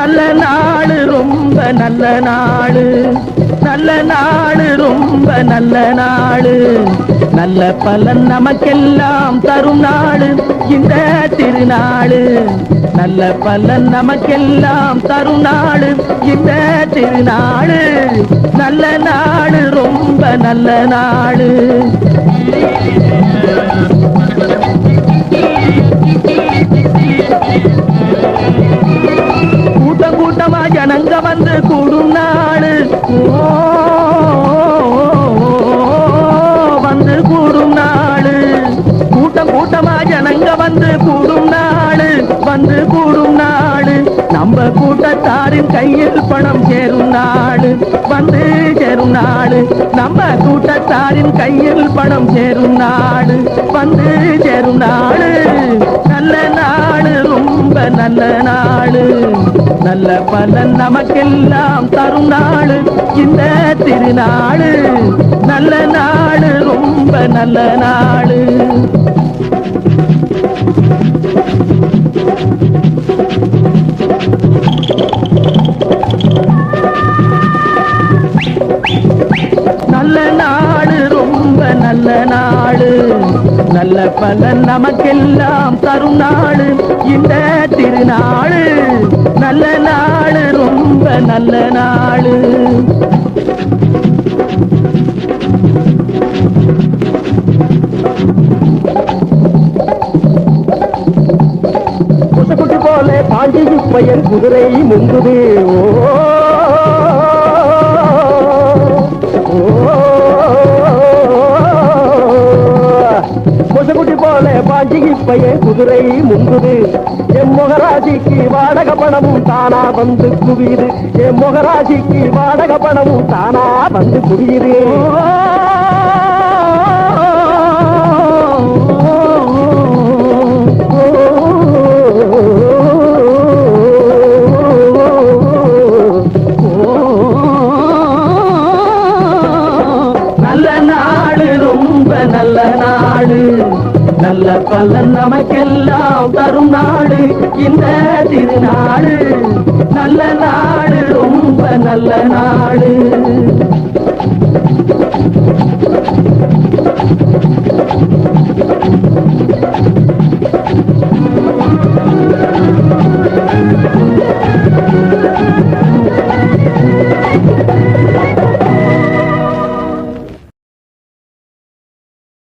நல்ல நாள் ரொம்ப நல்ல நாள். நல்ல நாள் ரொம்ப நல்ல நாள். நல்ல பலன் நமக்கெல்லாம் தரும் நாள் இந்த திருநாள். நல்ல பலன் நமக்கெல்லாம் தரும் நாள் இந்த திருநாள். நல்ல நாள் ரொம்ப நல்ல நாடு கூட்டமா வந்து கூடும் நாடு வந்து கூடும் நாடு கூட்டம் கூட்டமா ஜனங்க வந்து கூடும் நாடு வந்து கூடும் நாடு நம்ம கூட்டத்தாரின் கையில் பணம் சேரும் நாடு. வந்து சேரும் நாடு நம்ம கூட்டத்தாரின் கையில் பணம் சேரும் நாடு. வந்து சேரும் நாடு நல்ல நாடு ரொம்ப நல்ல நாடு. நல்ல பலன் நமக்கெல்லாம் தரும் நாள். இந்த திருநாள் நல்ல நாள் ரொம்ப நல்ல நாள். நல்ல நாள் ரொம்ப நல்ல நாள். நல்ல பலன் நமக்கெல்லாம் தரும் நாள். இந்த திருநாள் நல்ல நாள் ரொம்ப நல்ல நாள். குட்டி போல பாண்டி பையன் குதிரை முங்குது ஓ போல பாஞ்சி இப்பயே குதிரை முங்குது. என் முகராஜிக்கு வாடக பணமும் தானா வந்து குவியுது. என் முகராஜிக்கு வாடக பணமும் தானா வந்து குவியுது. நல்ல நாடு ரொம்ப நல்ல நாள் நல்ல பலன் நமக்கெல்லாம் தரும் நாடு இந்த திருநாடு நல்ல நாடு ரொம்ப நல்ல நாடு